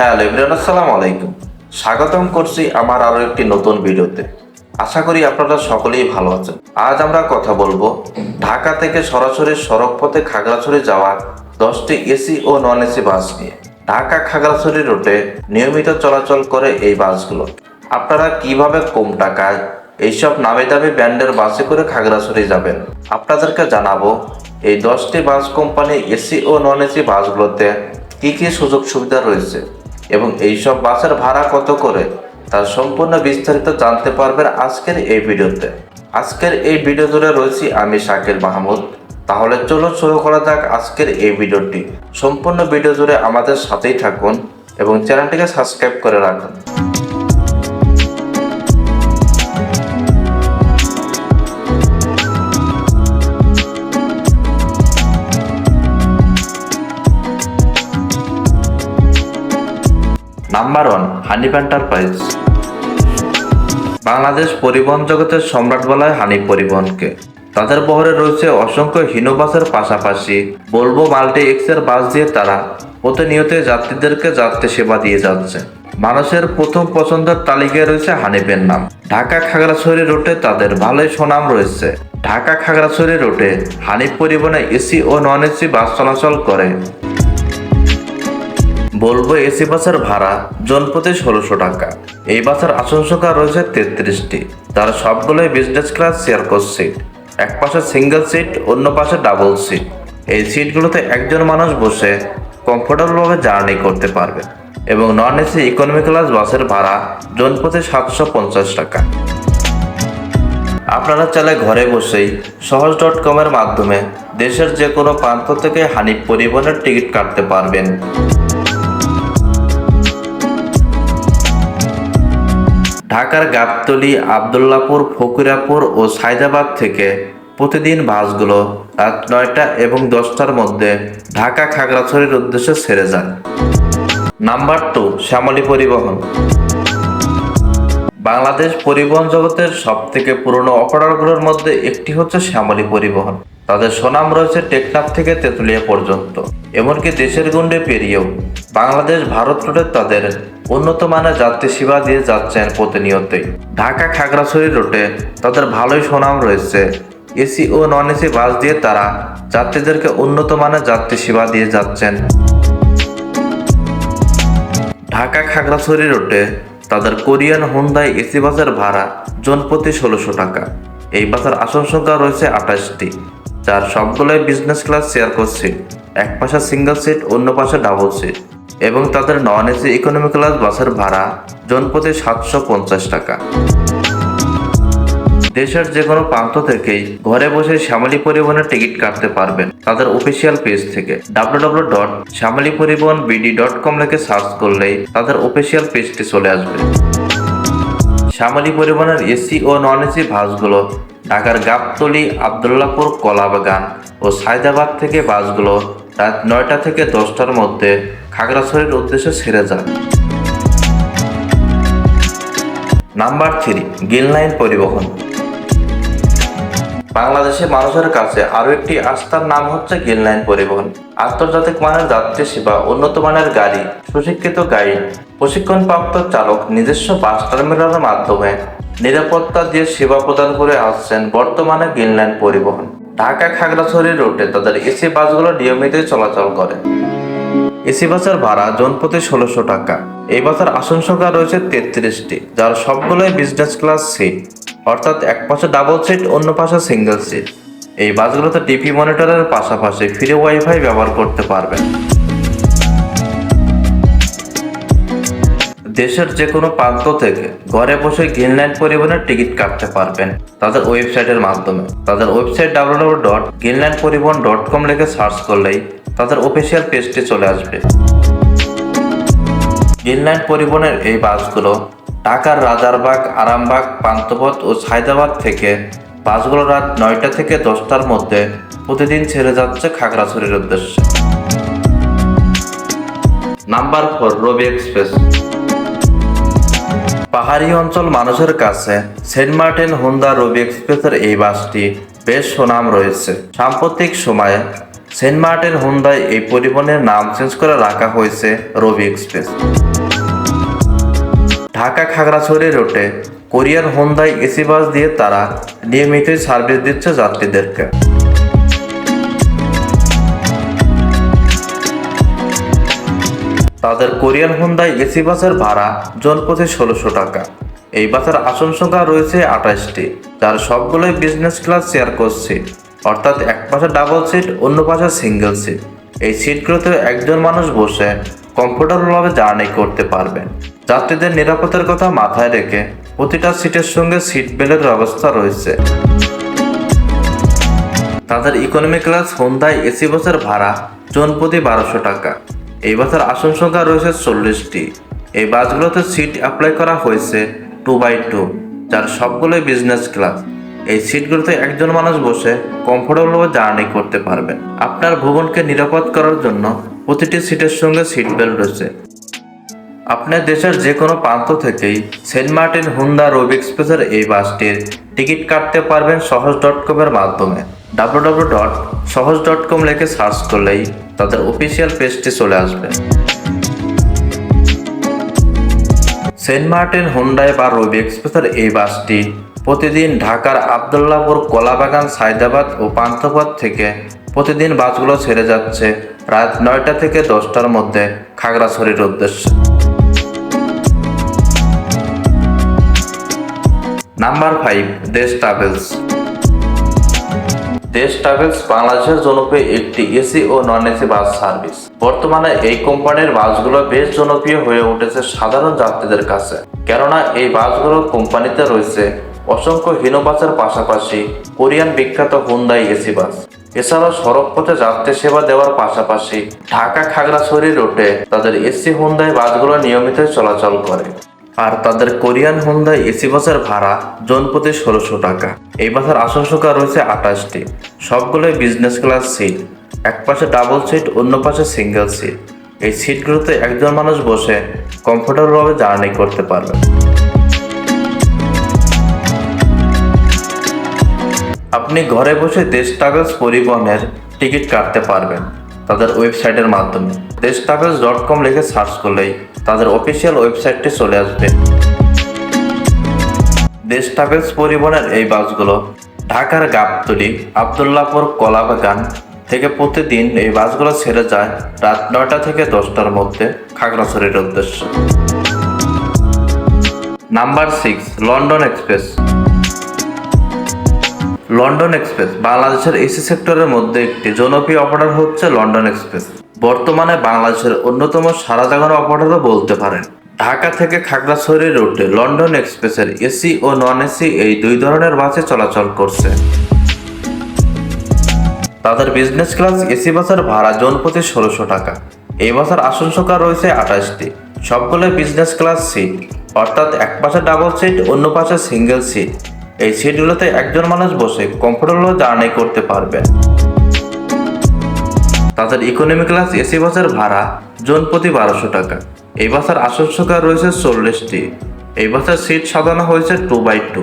Hello everyone, আসসালামু আলাইকুম। স্বাগতম করছি আমার আরও একটি নতুন ভিডিওতে। আশা করি আপনারা সকলেই ভালো আছেন। আজ আমরা কথা বলব ঢাকা থেকে সরাসরি সড়ক পথে খাগড়াছড়ি যাওয়ার দশটি এসি ও নন এসি বাস নিয়ে। ঢাকা খাগড়াছড়ি রুটে নিয়মিত চলাচল করে এই বাসগুলো। আপনারা কীভাবে কম টাকায় এইসব নামি দামি ব্র্যান্ডের বাসে করে খাগড়াছড়ি যাবেন? আপনাদেরকে জানাব এই দশটি বাস কোম্পানি এসি ও নন এসি বাসগুলোতে কি কি সুযোগ সুবিধা রয়েছে। এবং এইসব বাসের ভাড়া কত করে, তার সম্পূর্ণ বিস্তারিত জানতে পারবেন আজকের এই ভিডিওতে। আজকের এই ভিডিও জুড়ে রয়েছি আমি শাকির মাহমুদ। তাহলে চলো শুরু করা যাক আজকের এই ভিডিওটি। সম্পূর্ণ ভিডিও জুড়ে আমাদের সাথেই থাকুন এবং চ্যানেলটিকে সাবস্ক্রাইব করে রাখুন। Number one Hanif enterprise Bangladesh পরিবহন জগতের সম্রাট বলা হয় হানিফ পরিবহনকে। তাদের বহরে রয়েছে অসংখ্য হীন বাসের পাশাপাশি বলব মাল্টি এক্সের বাস দিয়ে তারা প্রতিনিয়ত যাত্রীদেরকে যাত্রী সেবা দিয়ে যাচ্ছে। মানুষের প্রথম পছন্দের তালিকায় রয়েছে হানিফের নাম। ঢাকা খাগড়াছড়ি রুটে তাদের ভালোই সুনাম রয়েছে। ঢাকা খাগড়াছড়ি রুটে হানিফ পরিবহনে এসি ও নন এসি বাস চলাচল করে। বলব এসি বাসের ভাড়া জনপ্রতি ষোলোশো টাকা। এই বাসের আসন সংখ্যা রয়েছে তেত্রিশটি। তার সবগুলোই business class chair coach seat এক পাশে সিঙ্গেল সিট অন্য পাশে ডাবল সিট এই সিটগুলোতে একজন মানুষ বসে কমফোর্টেবলভাবে জার্নি করতে পারবে এবং নন এসি ইকোনমি ক্লাস বাসের ভাড়া জনপ্রতি সাতশো পঞ্চাশ টাকা। আপনারা চাইলে ঘরে বসেই সহজ ডট কমের মাধ্যমে দেশের যে কোনো প্রান্ত থেকে হানিফ পরিবহনের টিকিট কাটতে পারবেন। ঢাকার গাবতলী, আবদুল্লাপুর, ফকিরাপুর ও সাইদাবাদ থেকে প্রতিদিন বাসগুলো রাত নয়টা এবং দশটার মধ্যে ঢাকা খাগড়াছড়ির উদ্দেশ্যে ছেড়ে যায় নাম্বার টু, শ্যামলী পরিবহন। বাংলাদেশ পরিবহন জগতের সব থেকে পুরনো অপারেটরগুলোর মধ্যে একটি হচ্ছে শ্যামলী পরিবহন। তাদের সুনাম রয়েছে টেকনাফ থেকে তেঁতুলিয়া পর্যন্ত। এমনকি দেশের গুন্ডে পেরিয়েও বাংলাদেশ, ভারত রোডে তাদের উন্নত মানের যাত্রী সেবা দিয়ে যাচ্ছেন প্রতিনিয়তই। ঢাকা খাগড়াছড়ি রুটে তাদের ভালোই সুনাম রয়েছে। এসি ও নন এসি বাস দিয়ে তারা যাত্রীদেরকে উন্নত মানের যাত্রী সেবা দিয়ে যাচ্ছেন। ঢাকা খাগড়াছড়ি রোডে তাদের কোরিয়ান হুন্দাই এসি বাসের ভাড়া জনপ্রতি ষোলোশো টাকা। এই বাসের আসন সংখ্যা রয়েছে আঠাশটি। যার সবগুলোই বিজনেস ক্লাস শেয়ার করছে। এক পাশে সিঙ্গেল সিট অন্য পাশে ডাবল সিট এবং তাদের নন এসি ইকোনমি ক্লাস বাসের ভাড়া জনপ্রতি সাতশো পঞ্চাশ টাকা। দেশের যে কোনো প্রান্ত থেকেই ঘরে বসে শ্যামলী পরিবহনের টিকিট কাটতে পারবেন তাদের অফিসিয়াল পেজ থেকে। W dot Shyamoli Paribahan BD dot কম লিখে সার্চ করলেই তাদের অফিসিয়াল পেজটি চলে আসবে। শ্যামলী পরিবহনের এসি ও নন এসি বাসগুলো ঢাকার গাবতলী আবদুল্লাপুর কলাবাগান ও সায়দাবাদ থেকে বাসগুলো রাত নয়টা থেকে দশটার মধ্যে খাগড়াছড়ির উদ্দেশ্যে ছেড়ে যায় নাম্বার থ্রি গ্রিন পরিবহন। বাংলাদেশের মানুষের কাছে আরও একটি আস্থার নাম হচ্ছে গ্রিন পরিবহন। আন্তর্জাতিক মানের যাত্রী সেবা, উন্নত মানের গাড়ি, সুশিক্ষিত গাইড, প্রশিক্ষণপ্রাপ্ত চালক, নিজস্ব বাস টার্মিনালের মাধ্যমে নিরাপত্তা দিয়ে সেবা প্রদান করে আসছেন বর্তমানে গ্রিনল্যান্ড পরিবহন। ঢাকা খাগড়াছড়ি রুটে তাদের এসি বাসগুলো নিয়মিতই চলাচল করে। এসি বাসের ভাড়া জনপ্রতি ষোলোশো টাকা। এই বাসের আসন সংখ্যা রয়েছে তেত্রিশটি, যার সবগুলোই বিজনেস ক্লাস সিট অর্থাৎ এক পাশে ডাবল সিট অন্য পাশে সিঙ্গেল সিট এই বাসগুলোতে টিভি মনিটরের পাশাপাশি ফ্রি ওয়াইফাই ব্যবহার করতে পারবেন। দেশের যে কোনো প্রান্ত থেকে ঘরে বসে গ্রিনল্যান্ড পরিবহনের টিকিট কাটতে পারবেন তাদের ওয়েবসাইটের মাধ্যমে। তাদের website W dot Greenland Paribahan dot com লিখে সার্চ করলেই তাদের অফিসিয়াল পেজটি চলে আসবে। গ্রিনল্যান্ড পরিবহনের এই বাসগুলো ঢাকার রাজারবাগ, আরামবাগ পান্তপথ ও সায়দাবাদ থেকে বাসগুলো রাত নয়টা থেকে দশটার মধ্যে প্রতিদিন ছেড়ে যাচ্ছে খাগড়াছড়ির উদ্দেশ্যে। Number four, Robi express. পাহাড়ি অঞ্চল মানুষের কাছে সেন্ট মার্টিন হুন্ডা রবি এক্সপ্রেসের এই বাসটি বেশ সুনাম রয়েছে। সাম্প্রতিক সময়ে সেন্ট মার্টিন হুন্ডায় এই পরিবহনের নাম চেঞ্জ করে রাখা হয়েছে রবি এক্সপ্রেস। ঢাকা খাগড়াছড়ি রোডে কোরিয়ান হোন্দাই এসি বাস দিয়ে তারা নিয়মিতই সার্ভিস দিচ্ছে যাত্রীদেরকে। তাদের কোরিয়ান হোন্দাই এসি বাসের ভাড়া জনপ্রতি ষোলোশো টাকা। এই বাসের আসন সংখ্যা রয়েছে আঠাশটি, যার সবগুলোই বিজনেস ক্লাস শেয়ার করছে। অর্থাৎ এক পাশে ডাবল সিট অন্য পাশে সিঙ্গেল সিট এই সিটগুলোতে একজন মানুষ বসে কমফোর্টেবলভাবে জার্নি করতে পারবেন যাত্রীদের নিরাপত্তার কথা মাথায় রেখে প্রতিটা সিটের সঙ্গে সিট বেল্টের ব্যবস্থা রয়েছে। তাদের ইকোনমি ক্লাস হোন্দাই এসি বাসের ভাড়া জনপ্রতি বারোশো টাকা। এই বাসের আসন সংখ্যা রয়েছে চল্লিশটি। এই বাসগুলোতে সিট অ্যাপ্লাই করা হয়েছে টু বাই টু যার সবগুলোই বিজনেস ক্লাস এই সিটগুলোতে একজন মানুষ বসে কমফোর্টেবলভাবে জার্নি করতে পারবেন আপনার ভ্রমণকে নিরাপদ করার জন্য প্রতিটি সিটের সঙ্গে সিট বেল্ট রয়েছে। আপনার দেশের যে কোনো প্রান্ত থেকেই সেন্ট মার্টিন হুন্ডা রোব এক্সপ্রেসের এই বাসটির টিকিট কাটতে পারবেন সহজ ডট কমের মাধ্যমে। W dot Shohoz dot com লিখে সার্চ করলেই তাদের অফিসিয়াল পেজটি চলে আসবে। সেন্ট মার্টিন, হুন্ডাই বা রবি এক্সপ্রেসের এই বাসটি প্রতিদিন ঢাকার আবদুল্লাপুর কলাবাগান সাইদাবাদ ও পান্থপথ থেকে প্রতিদিন বাসগুলো ছেড়ে যাচ্ছে রাত নয়টা থেকে দশটার মধ্যে খাগড়াছড়ির উদ্দেশ্যে। Number five, Desh travels. Desh travels বাংলাদেশের জনপ্রিয় একটি এসি ও নন এসি বাস সার্ভিস। বর্তমানে এই কোম্পানির বাসগুলো বেশ জনপ্রিয় হয়ে উঠেছে সাধারণ যাত্রীদের কাছে। কেননা এই বাসগুলো কোম্পানিতে রয়েছে অসংখ্য হিনো বাসের পাশাপাশি কোরিয়ান বিখ্যাত হুন্দাই এসি বাস। এছাড়াও সড়ক পথে যাত্রী সেবা দেওয়ার পাশাপাশি ঢাকা খাগড়াছড়ি রোডে তাদের এসি হুন্দাই বাসগুলো নিয়মিত চলাচল করে। আর তাদের কোরিয়ান হোন্ডাই এসি বাসের ভাড়া জনপ্রতি ষোলোশো টাকা। এই বাসের আসন সংখ্যা রয়েছে আঠাশটি। সবগুলোই বিজনেস ক্লাস সিট এক পাশে ডাবল সিট অন্য পাশে সিঙ্গেল সিট এই সিটগুলোতে একজন মানুষ বসে কমফোর্টেবলভাবে জার্নি করতে পারবে। আপনি ঘরে বসে দেশ ট্রাভেলস পরিবহনের টিকিট কাটতে পারবেন। তাদের ওয়েবসাইটের মাধ্যমে। দেশ ট্রাভেলস ডট কম লিখে সার্চ করলেই তাদের অফিসিয়াল ওয়েবসাইটটি চলে আসবে। দেশ ট্রাভেলস পরিবহনের এই বাসগুলো ঢাকার গাবতলি, আবদুল্লাপুর কলাবাগান থেকে প্রতিদিন এই বাসগুলো ছেড়ে যায় রাত নয়টা থেকে দশটার মধ্যে খাগড়াছড়ির উদ্দেশ্যে। Number six, London express. London express, বাংলাদেশের এসি সেক্টরের মধ্যে একটি জনপ্রিয় অপারেটর হচ্ছে লন্ডন এক্সপ্রেস। বর্তমানে বাংলাদেশের অন্যতম সারা জাগানো অপারেটরও বলতে পারেন। ঢাকা থেকে খাগড়াছড়ি রুটে লন্ডন এক্সপ্রেসের এসি ও নন এসি এই দুই ধরনের বাসে চলাচল করছে। তাদের বিজনেস ক্লাস এসি বাসের ভাড়া জনপ্রতি ষোলোশো টাকা। এই বাসের আসন সংখ্যা রয়েছে আঠাশটি। সবগুলো বিজনেস ক্লাস সিট অর্থাৎ এক পাশে ডাবল সিট অন্য পাশে সিঙ্গেল সিট এই সিটগুলোতে একজন মানুষ বসে কমফোর্টেবল জার্নি করতে পারবে তাদের ইকোনমি ক্লাস এসি বাসের ভাড়া জন প্রতি বারোশো টাকা। এই বাসের আসন সংখ্যা রয়েছে চল্লিশটি। এই বাসের সিট সাজানো হয়েছে টু বাই টু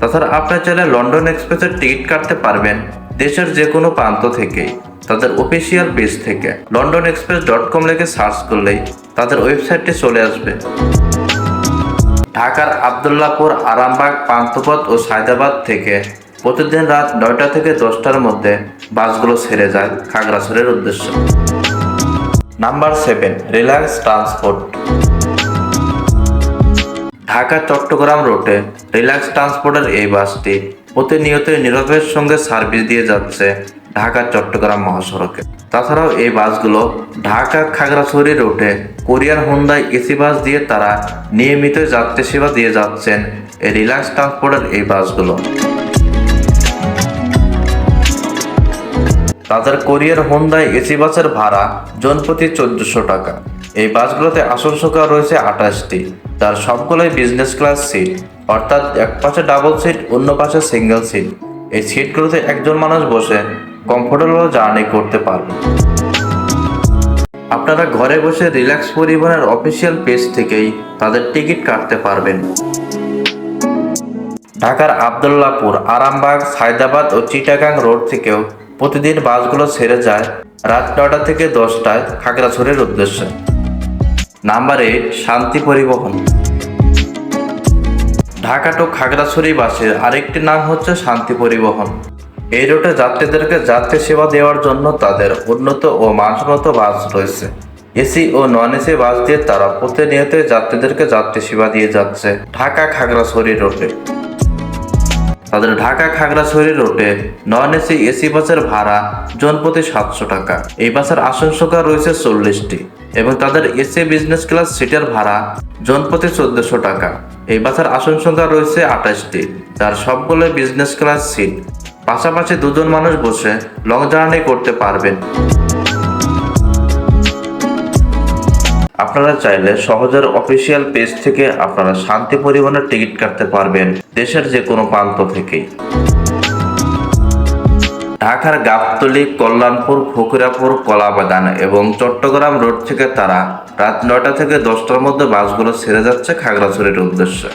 তাছাড়া আপনি চাইলে লন্ডন এক্সপ্রেসের টিকিট কাটতে পারবেন দেশের যে কোনো প্রান্ত থেকেই তাদের অফিসিয়াল পেজ থেকে। লন্ডন এক্সপ্রেস ডট কম লিখে সার্চ করলেই তাদের ওয়েবসাইটটি চলে আসবে। ঢাকার আবদুল্লাপুর আরামবাগ পান্থপথ ও সায়দাবাদ থেকে প্রতিদিন রাত নয়টা থেকে দশটার মধ্যে বাসগুলো ছেড়ে যায় খাগড়াছড়ির উদ্দেশ্যে। Number seven, reliance transport. Dhaka Chattogram রোডে রিল্যাক্স ট্রান্সপোর্টের এই বাসটি প্রতিনিয়ত নীরবের সঙ্গে সার্ভিস দিয়ে যাচ্ছে ঢাকা, চট্টগ্রাম মহাসড়কে। তাছাড়াও এই বাসগুলো ঢাকা খাগড়াছড়ি রোডে কোরিয়ান হুন্দাই এসি বাস দিয়ে তারা নিয়মিত যাত্রী সেবা দিয়ে যাচ্ছেন এই রিল্যাক্স ট্রান্সপোর্টের এই বাসগুলো। তাদের কোরিয়ার হোন্দাই এসি বাসের ভাড়া জনপ্রতি চোদ্দশো টাকা। এই বাসগুলোতে আসন সংখ্যা রয়েছে আঠাশটি। যার সবগুলোই বিজনেস ক্লাস সিট অর্থাৎ এক পাশে ডাবল সিট অন্য পাশে সিঙ্গেল সিট এই সিটগুলোতে একজন মানুষ বসে কমফোর্টেবল জার্নি করতে পারবে। আপনারা ঘরে বসে রিল্যাক্স পরিবহনের অফিসিয়াল পেজ থেকেই তাদের টিকিট কাটতে পারবেন। ঢাকার আবদুল্লাপুর, আরামবাগ সায়দাবাদ ও চিটাগাং রোড থেকেও প্রতিদিন বাসগুলো ছেড়ে যায় রাত নটা থেকে দশটায় খাগড়াছড়ির উদ্দেশ্যে। নাম্বার এইট শান্তি পরিবহন। ঢাকা টু খাগড়াছড়ি বাসের আরেকটি নাম হচ্ছে শান্তি পরিবহন। এই রুটে যাত্রীদেরকে যাত্রী সেবা দেওয়ার জন্য তাদের উন্নত ও মানসম্মত বাস রয়েছে। এসি ও নন এসি বাস দিয়ে তারা প্রতিনিয়ত যাত্রীদেরকে যাত্রী সেবা দিয়ে যাচ্ছে ঢাকা খাগড়াছড়ি রুটে তাদের ঢাকা খাগড়াছড়ি রুটে নন এসি এসি বাসের ভাড়া জন প্রতি সাতশো টাকা। এই বাসের আসন সংখ্যা রয়েছে চল্লিশটি এবং তাদের এসি বিজনেস ক্লাস সিটের ভাড়া জনপ্রতি চোদ্দশো টাকা। এই বাসের আসন সংখ্যা রয়েছে আঠাশটি, যার সবগুলো বিজনেস ক্লাস সিট। পাশাপাশি দুজন মানুষ বসে লং জার্নি করতে পারবেন। আপনারা চাইলে সহজের অফিসিয়াল পেজ থেকে আপনারা শান্তি পরিবহনের টিকিট কাটতে পারবেন দেশের যে কোনো প্রান্ত থেকেই ঢাকার গাবতলী, কল্যাণপুর, ফকিরাপুর, কলাবাগান এবং চট্টগ্রাম রোড থেকে তারা রাত নয়টা থেকে দশটার মধ্যে বাসগুলো ছেড়ে যাচ্ছে খাগড়াছড়ির উদ্দেশ্যে।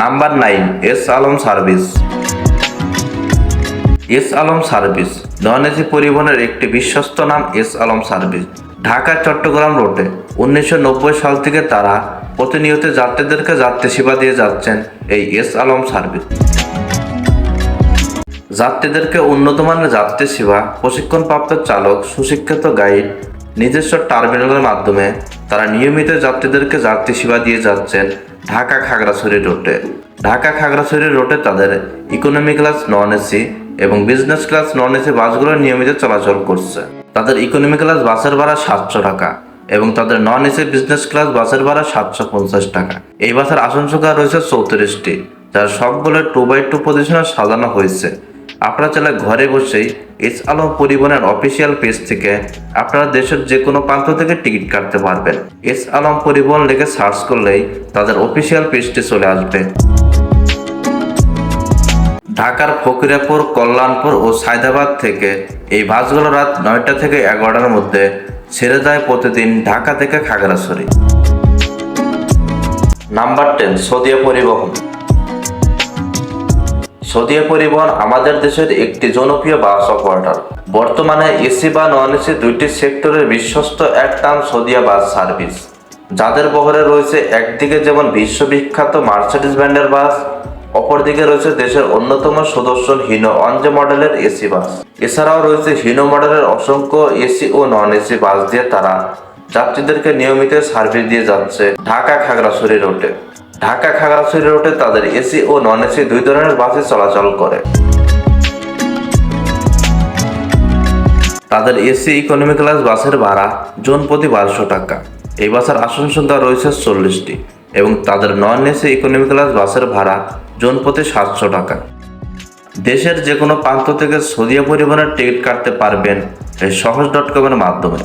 Number nine, S Alam service. S Alam service non AC পরিবহনের একটি বিশ্বস্ত নাম এস আলম সার্ভিস। ঢাকা, চট্টগ্রাম রোডে উনিশশো নব্বই সাল থেকে তারা প্রতিনিয়ত যাত্রীদেরকে যাত্রী সেবা দিয়ে যাচ্ছেন এই এস আলম সার্ভিস। যাত্রীদেরকে উন্নত মানের যাত্রী সেবা, প্রশিক্ষণপ্রাপ্ত চালক, সুশিক্ষিত গাইড, নিজস্ব টার্মিনালের মাধ্যমে তারা নিয়মিত যাত্রীদেরকে যাত্রী সেবা দিয়ে যাচ্ছেন ঢাকা খাগড়াছড়ি রোডে। ঢাকা খাগড়াছড়ি রোডে তাদের ইকোনমি ক্লাস নন এসি এবং বিজনেস ক্লাস নন এসি বাসগুলো নিয়মিত চলাচল করছে। তাদের ইকোনমি ক্লাস বাসের ভাড়া সাতশো টাকা এবং তাদের নন এসি বিজনেস ক্লাস বাসের ভাড়া সাতশো পঞ্চাশ টাকা। এই বাসের আসন সংখ্যা রয়েছে চৌত্রিশটি, যার সবগুলো টু বাই টু পজিশনে সাজানো হয়েছে। আপনারা চাইলে ঘরে বসেই এস আলম পরিবহনের অফিসিয়াল পেজ থেকে আপনারা দেশের যে কোনো প্রান্ত থেকে টিকিট কাটতে পারবেন। এস আলম পরিবহন লিখে সার্চ করলেই তাদের অফিসিয়াল পেজটি চলে আসবে। ঢাকার ফকিরাপুর, কল্যাণপুর ও সায়দাবাদ থেকে এই বাসগুলো রাত নয়টা থেকে এগারোটার মধ্যে ছেড়ে যায় প্রতিদিন ঢাকা থেকে খাগড়াছড়ি। নাম্বার টেন, সদিয়া পরিবহন। সদিয়া পরিবহন আমাদের দেশের একটি জনপ্রিয় বাস অপারেটর। বর্তমানে এসি বা নন এসি দুইটি সেক্টরের বিশ্বস্ত এক নাম সদিয়া বাস সার্ভিস। যাদের বহরে রয়েছে একদিকে যেমন বিশ্ববিখ্যাত মার্সিডিজ ব্র্যান্ডের বাস, অপরদিকে রয়েছে দেশের অন্যতম সুদর্শন হিনো অঞ্জে মডেলের এসি বাস। এছাড়াও রয়েছে হিনো মডেলের অসংখ্য এসি ও নন এসি বাস দিয়ে তারা যাত্রীদেরকে নিয়মিত সার্ভিস দিয়ে যাচ্ছে ঢাকা খাগড়াছড়ি রোডে। ঢাকা খাগড়াছড়ি রোডে তাদের এসি ও নন এসি দুই ধরনের বাসে চলাচল করে। তাদের এসি ইকোনমি ক্লাস বাসের ভাড়া জন প্রতি বারোশো টাকা। এই বাসের আসন সংখ্যা রয়েছে চল্লিশটি এবং তাদের নন এসি ইকোনমি ক্লাস বাসের ভাড়া জন প্রতি সাতশো টাকা। দেশের যে কোনো প্রান্ত থেকে সদিয়া পরিবহনের টিকিট কাটতে পারবেন এই সহজ ডট কমের মাধ্যমে।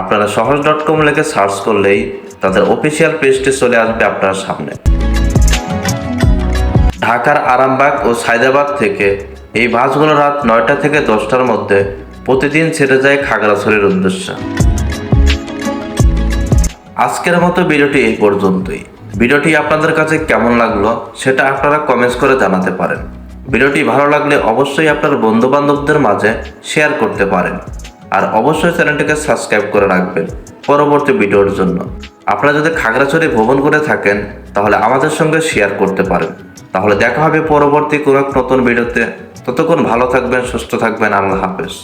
আপনারা সহজ ডট কম লিখে সার্চ করলেই তাদের অফিসিয়াল পেজটি চলে আসবে আপনার সামনে। ঢাকার আরামবাগ ও সায়দাবাদ থেকে এই বাসগুলো রাত নয়টা থেকে দশটার মধ্যে প্রতিদিন ছেড়ে যায় খাগড়াছড়ির উদ্দেশ্যে। আজকের মতো ভিডিওটি এই পর্যন্তই। ভিডিওটি আপনাদের কাছে কেমন লাগল সেটা আপনারা কমেন্টস করে জানাতে পারেন। ভিডিওটি ভালো লাগলে অবশ্যই আপনার বন্ধু বান্ধবদের মাঝে শেয়ার করতে পারেন। আর অবশ্যই চ্যানেলটিকে সাবস্ক্রাইব করে রাখবেন পরবর্তী ভিডিওর জন্য। আপনারা যদি খাগড়াছড়ি ভ্রমণ করে থাকেন, তাহলে আমাদের সঙ্গে শেয়ার করতে পারেন। তাহলে দেখা হবে পরবর্তী কোনো এক নতুন ভিডিওতে। ততক্ষণ ভালো থাকবেন, সুস্থ থাকবেন, আল্লাহ হাফেজ।